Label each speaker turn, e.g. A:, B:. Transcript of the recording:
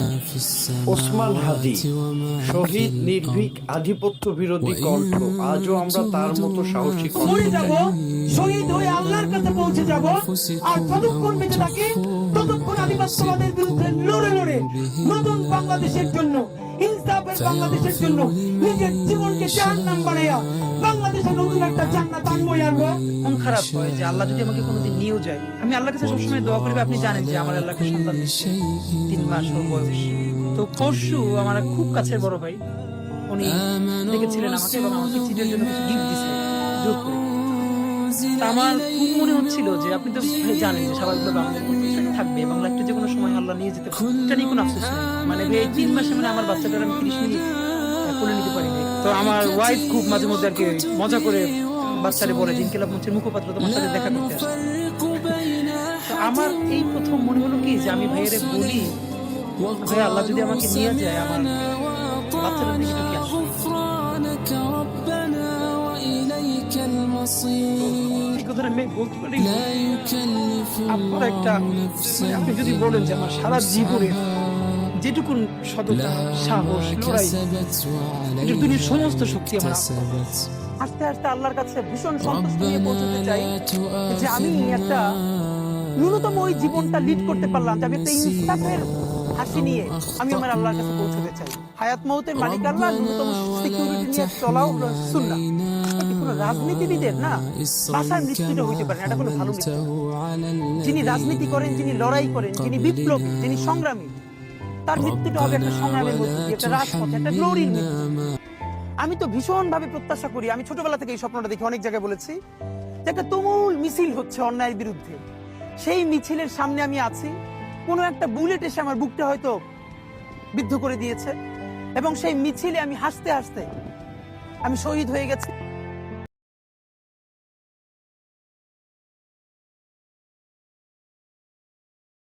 A: ওসমান হাদি শহীদ নির্ভীক আধিপত্য বিরোধী কণ্ঠ। আজও আমরা তার মতো সাহসী কণ্ঠ
B: মরে যাব শহীদ হয়ে আল্লাহর কাছে পৌঁছে যাব আর যতক্ষণ বেঁচে থাকি ততক্ষণ আধিপত্যবাদের বিরুদ্ধে লড়ে লড়ে নতুন বাংলাদেশের জন্য ইনসাফের বাংলাদেশের জন্য নিজের জীবনকে জাহান্নাম বানাইয়া বাংলাদেশে নতুন একটা জান্নাত আনবই আনব।
C: মন খারাপ হয় যে আল্লাহ যদি আমাকে কোনোদিন নিয়েও যায়। আমি আল্লাহর কাছে সবসময় দোয়া করি, আপনি জানেন যে আমার আল্লাহকে সন্তান। তিন মাস ওর বয়স। তো পরশু আমার খুব কাছের বড় ভাই, উনি দেখেছিলেন আমাকে এবং আমাকে চিঠের জন্য কিছু গিফট দিছে আমার খুব মনে হচ্ছিল যে আপনি তো জানেন যে আমাদের প্রতিষ্ঠানে থাকবে এবং লাইফটা যে কোনো সময় আল্লাহ নিয়ে যেতে এটা নিয়ে কোনো আফসোস মানে এই তিন মাসে মানে আমার বাচ্চাটার আমি তিরিশ মিনিট কোলে নিতে পারিনি। তো আমার ওয়াইফ খুব মাঝে মধ্যে আর কি মজা করে বাচ্চারে বলে যে ইনকিলাব মঞ্চের মুখপাত্র তোমার সাথে দেখা করতে আসে আমার এই প্রথম মনে হলো কি যে আমি ভাইয়েরে বলি ভাই আল্লাহ যদি আমাকে নিয়ে যায় আমার বাচ্চারা দিকে মানে আপনি যদি বলেন যে আমার সারা জীবনের যেটুকুন সততা সাহস লড়াই তিনি সমস্ত শক্তি আমার আস্তে আস্তে আল্লাহর কাছে ভীষণ সন্তুষ্ট নিয়ে পৌঁছতে চাই যে আমি একটা ন্যূনতম ওই জীবনটা লিড করতে পারলাম যে আমি একটা ইনসাফের হাসি নিয়ে আমি আমার আল্লাহর কাছে পৌঁছতে চাই। হায়াত মহতের মালিক আল্লাহ ন্যূনতম সিকিউরিটি নিয়ে চলাও সুন্না রাজনীতিবিদের? না ভাষার মৃত্যুটা হইতে পারে এটা কোনো ভালো যিনি রাজনীতি করেন যিনি লড়াই করেন যিনি বিপ্লবী যিনি সংগ্রামী তার মৃত্যুটা হবে একটা সংগ্রামের মধ্যে দিয়ে, একটা রাজপথে একটা গ্লোরির মৃত্যু আমি তো ভীষণ ভাবে প্রত্যাশা করি আমি ছোটবেলা থেকে এই স্বপ্নটা দেখি অনেক জায়গায় বলেছি যে একটা তুমুল মিছিল হচ্ছে অন্যায়ের বিরুদ্ধে। সেই মিছিলের সামনে আমি আছি কোনো একটা বুলেট এসে আমার বুকটা হয়তো বিদ্ধ করে দিয়েছে এবং সেই মিছিলে আমি হাসতে হাসতে আমি শহীদ হয়ে গেছি।